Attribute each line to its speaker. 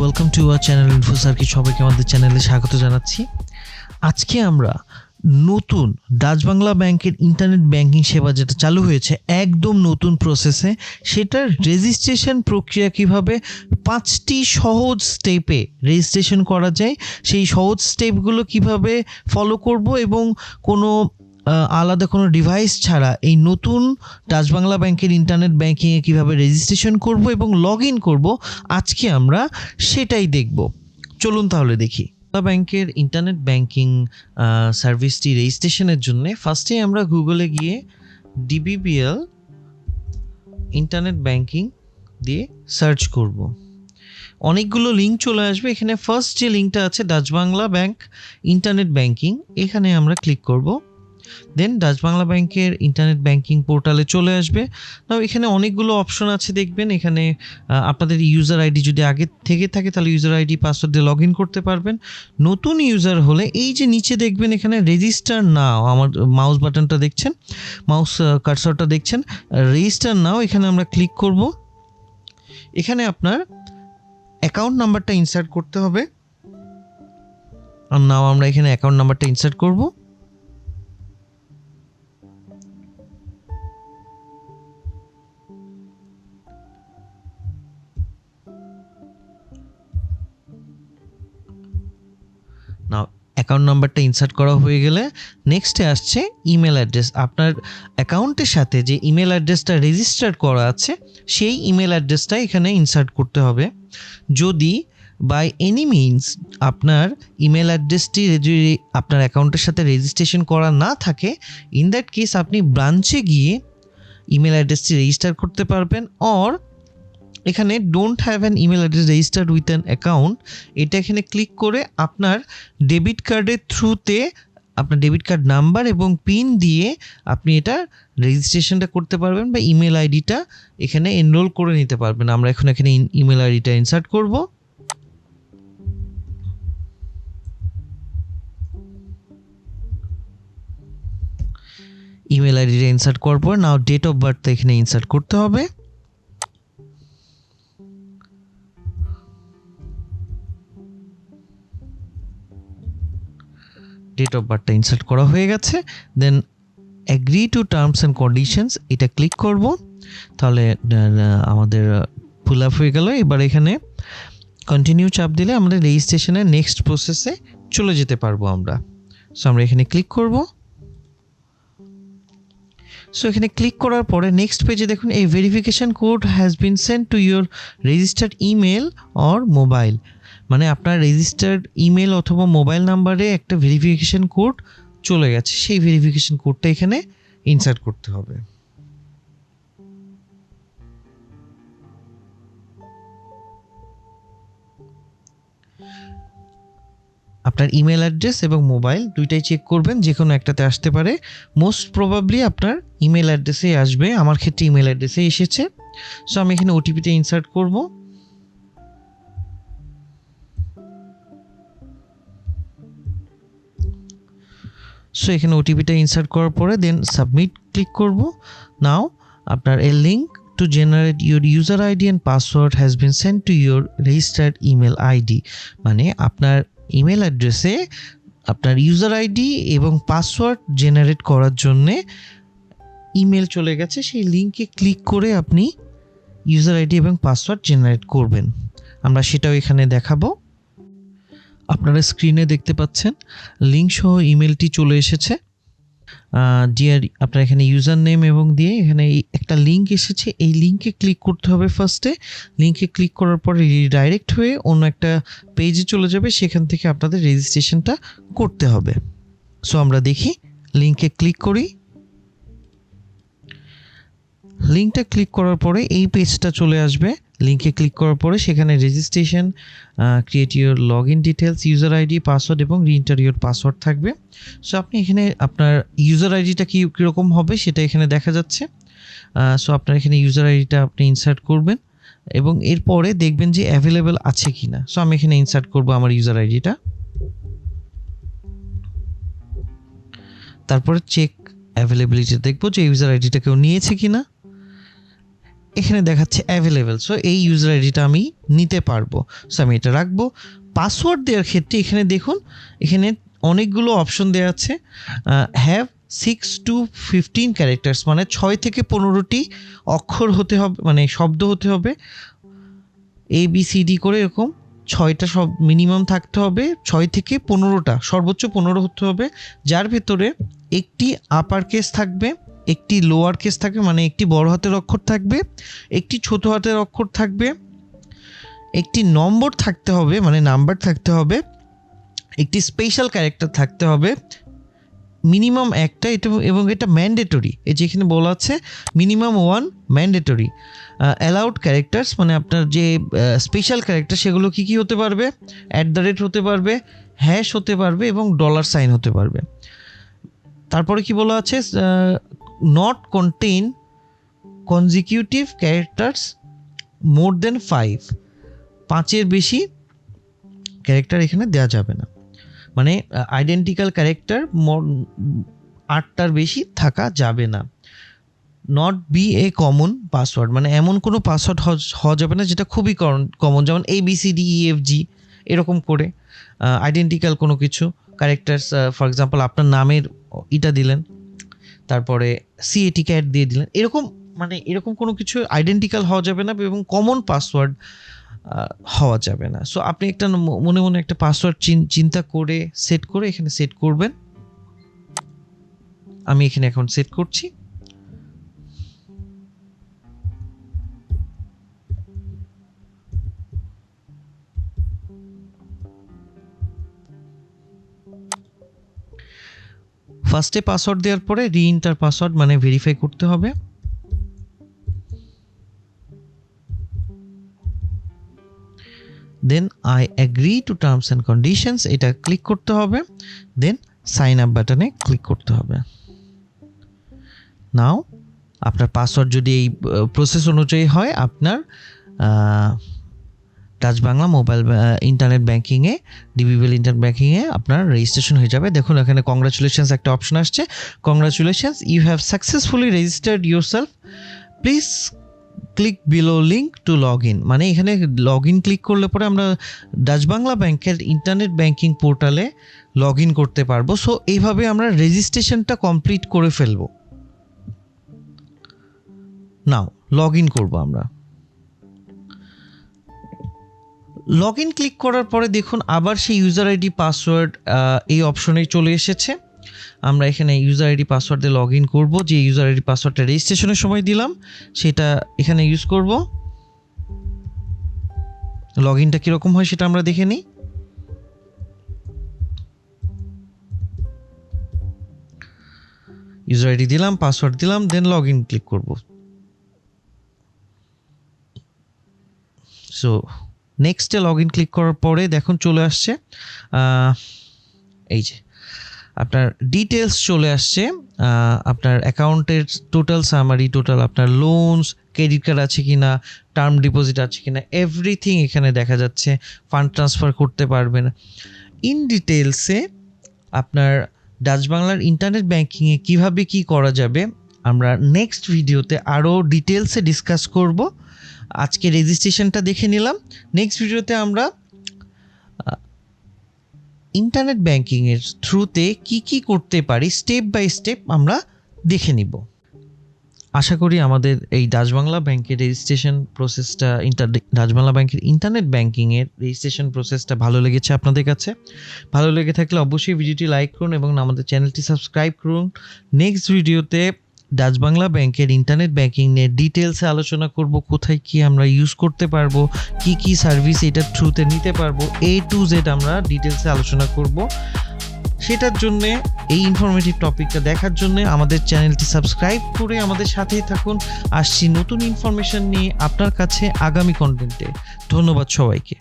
Speaker 1: Welcome to our channel info circuit সবাইকে আমাদের চ্যানেলে স্বাগত জানাচ্ছি। আজকে আমরা নতুন ডাচ বাংলা ব্যাংকের ইন্টারনেট ব্যাংকিং সেবা যেটা চালু হয়েছে, একদম নতুন প্রসেসে সেটার রেজিস্ট্রেশন প্রক্রিয়া কীভাবে পাঁচটি সহজ স্টেপে রেজিস্ট্রেশন করা যায়, সেই সহজ স্টেপগুলো কীভাবে ফলো করব এবং কোনো আলাদা কোনো ডিভাইস ছাড়া এই নতুন ডাচ বাংলা ব্যাংকের ইন্টারনেট ব্যাংকিংয়ে কীভাবে রেজিস্ট্রেশন করব এবং লগ ইন করব, আজকে আমরা সেটাই দেখব। চলুন তাহলে দেখি। ব্যাংকের ইন্টারনেট ব্যাংকিং সার্ভিসটি রেজিস্ট্রেশনের জন্য ফার্স্টে আমরা গুগলে গিয়ে ডিবিবিএল ইন্টারনেট ব্যাংকিং দিয়ে সার্চ করব। অনেকগুলো লিঙ্ক চলে আসবে। এখানে ফার্স্ট যে লিঙ্কটা আছে Dutch Bangla bank internet banking এখানে আমরা ক্লিক করব। দেন ডাচ বাংলা ব্যাংকের ইন্টারনেট ব্যাংকিং পোর্টালে চলে আসবে। নাও এখানে অনেকগুলো অপশন আছে, দেখবেন। এখানে আপনাদের ইউজার আইডি যদি আগে থেকে থাকে, তাহলে ইউজার আইডি পাসওয়ার্ড দিয়ে লগ ইন করতে পারবেন। নতুন ইউজার হলে এই যে নিচে দেখবেন, এখানে রেজিস্টার নাও আমার মাউস বাটনটা দেখছেন? মাউস কার্সরটা দেখছেন? রেজিস্টার নাও এখানে আমরা ক্লিক করব। এখানে আপনার অ্যাকাউন্ট নাম্বারটা ইনসার্ট করতে হবে। আর নাও আমরা এখানে অ্যাকাউন্ট নাম্বারটা ইনসার্ট করব। নাও অ্যাকাউন্ট নাম্বারটা ইনসার্ট করা হয়ে গেলে নেক্সটে আসছে ইমেল অ্যাড্রেস আপনার অ্যাকাউন্টের সাথে যে ইমেল অ্যাড্রেসটা রেজিস্টার করা আছে, সেই ইমেল অ্যাড্রেসটা এখানে ইনসার্ট করতে হবে। যদি বাই এনি মিনস আপনার ইমেল অ্যাড্রেসটি আপনার অ্যাকাউন্টের সাথে রেজিস্ট্রেশন করা না থাকে ইন দ্যাট কেস আপনি ব্রাঞ্চে গিয়ে ইমেল অ্যাড্রেসটি রেজিস্টার করতে পারবেন অর এখানে don't have an email address registered with an account এটা এখানে ক্লিক করে আপনার ডেবিট কার্ডের থ্রুতে আপনার ডেবিট কার্ড নাম্বার এবং পিন দিয়ে আপনি এটা রেজিস্ট্রেশনটা করতে পারবেন বা ইমেল আইডিটা এখানে এনরোল করে নিতে পারবেন। আমরা এখন এখানে ইমেল আইডিটা ইনসার্ট করব। ইমেল আইডিটা ইনসার্ট করার পর নাও ডেট অফ বার্থটা এখানে ইনসার্ট করতে হবে। ডেট অফ বার্থটা ইনসার্ট করা হয়ে গেছে then agree to terms and conditions এটা ক্লিক করব। তাহলে আমাদের ফুল আপ হয়ে গেল। এবার এখানে কন্টিনিউ চাপ দিলে আমাদের রেজিস্ট্রেশনের নেক্সট প্রসেসে চলে যেতে পারব আমরা। সো আমরা এখানে ক্লিক করব। সো এখানে ক্লিক করার পরে নেক্সট পেজে দেখুন, এই verification code has been send to your registered email or mobile মানে আপনার রেজিস্টার্ড ইমেল অথবা মোবাইল নাম্বারে একটা ভেরিফিকেশন কোড চলে গেছে। সেই ভেরিফিকেশন কোডটা এখানে ইনসার্ট করতে হবে। আপনার ইমেল অ্যাড্রেস এবং মোবাইল দুইটাই চেক করবেন, যে কোনো একটাতে আসতে পারে। মোস্ট প্রবাবলি আপনার ইমেল অ্যাড্রেসে আসবে। আমার ক্ষেত্রে ইমেল অ্যাড্রেসে এসেছে। সো আমি এখানে ওটিপিতে ইনসার্ট করব। সো এখানে ওটিপিটা ইনসার্ট করার পরে দেন সাবমিট ক্লিক করব। নাও আপনার a link to generate your user ID and password has been send to your registered email ID মানে আপনার ইমেল অ্যাড্রেসে আপনার ইউজার আইডি এবং পাসওয়ার্ড জেনারেট করার জন্যে ইমেল চলে গেছে। সেই লিঙ্কে ক্লিক করে আপনি ইউজার আইডি এবং পাসওয়ার্ড জেনারেট করবেন। আমরা সেটাও এখানে দেখাবো। আপনারা স্ক্রিনে দেখতে পাচ্ছেন লিঙ্ক সহ ইমেলটি চলে এসেছে। ডিয়ার আপনার এখানে ইউজার নেম এবং দিয়ে এখানে একটা লিঙ্ক এসেছে। এই লিঙ্কে ক্লিক করতে হবে ফার্স্টে লিঙ্কে ক্লিক করার পরে রিডাইরেক্ট হয়ে অন্য একটা পেজে চলে যাবে। সেখান থেকে আপনাদের রেজিস্ট্রেশনটা করতে হবে। সো আমরা দেখি লিঙ্কে ক্লিক করি। লিঙ্কটা ক্লিক করার পরে এই পেজটা চলে আসবে। লিঙ্কে ক্লিক করার পরে সেখানে registration create your log in details user ID password এবং রিএন্টার ইউর পাসওয়ার্ড থাকবে। সো আপনি এখানে আপনার ইউজার আইডিটা কী, কীরকম হবে সেটা এখানে দেখা যাচ্ছে। সো আপনার এখানে ইউজার আইডিটা আপনি ইনসার্ট করবেন এবং এরপরে দেখবেন যে অ্যাভেলেবেল আছে কি না সো আমি এখানে ইনসার্ট করব আমার ইউজার আইডিটা তারপরে চেক অ্যাভেলেবিলিটি দেখব যে ইউজার আইডিটা কেউ নিয়েছে কি না এখানে দেখাচ্ছে অ্যাভেলেবেল সো এই ইউজার আইডিটা আমি নিতে পারব। সো আমি এটা রাখব। পাসওয়ার্ড দেওয়ার ক্ষেত্রে এখানে দেখুন, এখানে অনেকগুলো অপশন দেওয়া আছে। Have six to fifteen characters মানে ছয় থেকে পনেরোটি অক্ষর হতে হবে মানে শব্দ হতে হবে। এ বি সি ডি করে এরকম ছয়টা সব মিনিমাম থাকতে হবে, ছয় থেকে পনেরোটা, সর্বোচ্চ পনেরো হতে হবে। যার ভেতরে একটি আপার কেস থাকবে একটি লোয়ার কেস থাকবে মানে একটি বড় হাতের অক্ষর থাকবে, একটি ছোট হাতের অক্ষর থাকবে, একটি নম্বর থাকতে হবে মানে নাম্বার থাকতে হবে, একটি স্পেশাল ক্যারেক্টার থাকতে হবে মিনিমাম একটা এটা এবং এটা ম্যান্ডেটরি এই যেখানে বলা আছে minimum one mandatory allowed characters মানে আপনার যে স্পেশাল ক্যারেক্টার সেগুলো কি কি হতে পারবে? অ্যাট দ্য রেট হতে পারবে হ্যাশ হতে পারবে এবং ডলার সাইন হতে পারবে। তারপরে কি বলা আছে? Not contain consecutive characters more than five পাঁচের বেশি ক্যারেক্টার এখানে দেওয়া যাবে না। মানে আইডেন্টিক্যাল ক্যারেক্টার আটটার বেশি থাকা যাবে না। Not be a common password মানে এমন কোনো পাসওয়ার্ড হওয়া যাবে না যেটা খুবই কমন যেমন A B C D E F G এরকম করে আইডেন্টিক্যাল কোনো কিছু। ক্যারেক্টার্স ফর এক্সাম্পল আপনার নামের ইটা দিলেন তারপরে সিএটি ক্যাট দিয়ে দিলেন। এরকম মানে এরকম কোনো কিছু আইডেন্টিক্যাল হওয়া যাবে না এবং কমন পাসওয়ার্ড হওয়া যাবে না। সো আপনি একটা মনে মনে একটা পাসওয়ার্ড চিন্তা করে সেট করে এখানে সেট করবেন। আমি এখানে এখন সেট করছি। ফার্স্টে পাসওয়ার্ড দেওয়ার পরে রি ইন্টার পাসওয়ার্ড মানে ভেরিফাই করতে হবে। Then I agree to terms and conditions এটা ক্লিক করতে হবে। দেন সাইন আপ বাটনে ক্লিক করতে হবে। নাও আপনার পাসওয়ার্ড যদি এই প্রসেস অনুযায়ী হয়, আপনার টাচ বাংলা মোবাইল ইন্টারনেট ব্যাঙ্কিংয়ে ডিবিবিএল ইন্টারনেট ব্যাঙ্কিংয়ে আপনার রেজিস্ট্রেশন হয়ে যাবে। দেখুন, এখানে কংগ্রাচুলেশনস একটা অপশন আসছে। Congratulations you have successfully registered yourself please click below link to log in মানে এখানে লগ ইন ক্লিক করলে পরে আমরা ডাচ বাংলা ব্যাংকের ইন্টারনেট ব্যাংকিং পোর্টালে লগ ইন করতে পারব। সো এইভাবে আমরা রেজিস্ট্রেশনটা কমপ্লিট করে ফেলব। নাও লগ ইন করব আমরা। লগ ইন ক্লিক করার পরে দেখুন আবার সেই ইউজার আইডি পাসওয়ার্ড এই অপশনেই চলে এসেছে। আমরা এখানে ইউজার আইডি পাসওয়ার্ড দিয়ে লগ ইন করব। যে ইউজার আইডি পাসওয়ার্ডটা রেজিস্ট্রেশনের সময় দিলাম, সেটা এখানে ইউজ করব। লগ ইনটা কীরকম হয় সেটা আমরা দেখে নিই। ইউজার আইডি দিলাম পাসওয়ার্ড দিলাম দেন লগ ইন ক্লিক করব। সো নেক্সটে লগ ইন ক্লিক করার পরে দেখুন চলে আসছে এই যে, আপনার ডিটেলস চলে আসছে আপনার অ্যাকাউন্টের টোটাল সামারি টোটাল আপনার লোনস ক্রেডিট কার্ড আছে কি না টার্ম ডিপোজিট আছে কি না এভরিথিং এখানে দেখা যাচ্ছে ফান্ড ট্রান্সফার করতে পারবেন। ইন ডিটেলসে আপনার ডাচ বাংলার ইন্টারনেট ব্যাঙ্কিংয়ে কীভাবে কি করা যাবে, আমরা নেক্সট ভিডিওতে আরও ডিটেলসে ডিসকাস করব। আজকে রেজিস্ট্রেশনটা দেখে নিলাম। নেক্সট ভিডিওতে আমরা ইন্টারনেট ব্যাংকিংয়ের থ্রুতে কি কি করতে পারি স্টেপ বাই স্টেপ আমরা দেখে নিব। আশা করি আমাদের এই ডাচ বাংলা ব্যাংকের রেজিস্ট্রেশন প্রসেসটা ইন্টার ডাচ বাংলা ব্যাংকের ইন্টারনেট ব্যাংকিংয়ের রেজিস্ট্রেশন প্রসেসটা ভালো লেগেছে আপনাদের কাছে? ভালো লেগে থাকলে অবশ্যই ভিডিওটি লাইক করুন এবং আমাদের চ্যানেলটি সাবস্ক্রাইব করুন। নেক্সট ভিডিওতে ডাচ বাংলা ব্যাংকের ইন্টারনেট ব্যাংকিং নিয়ে ডিটেলসে আলোচনা করব, কোথায় কি আমরা ইউজ করতে পারব, কি কি সার্ভিস এটার থ্রুতে নিতে পারব এ টু জেড আমরা ডিটেলসে আলোচনা করব। সেটার জন্যে, এই ইনফরমেটিভ টপিকটা দেখার জন্য আমাদের চ্যানেলটি সাবস্ক্রাইব করে আমাদের সাথেই থাকুন। আসছি নতুন ইনফরমেশন নিয়ে আপনার কাছে আগামী কন্টেন্টে ধন্যবাদ সবাইকে।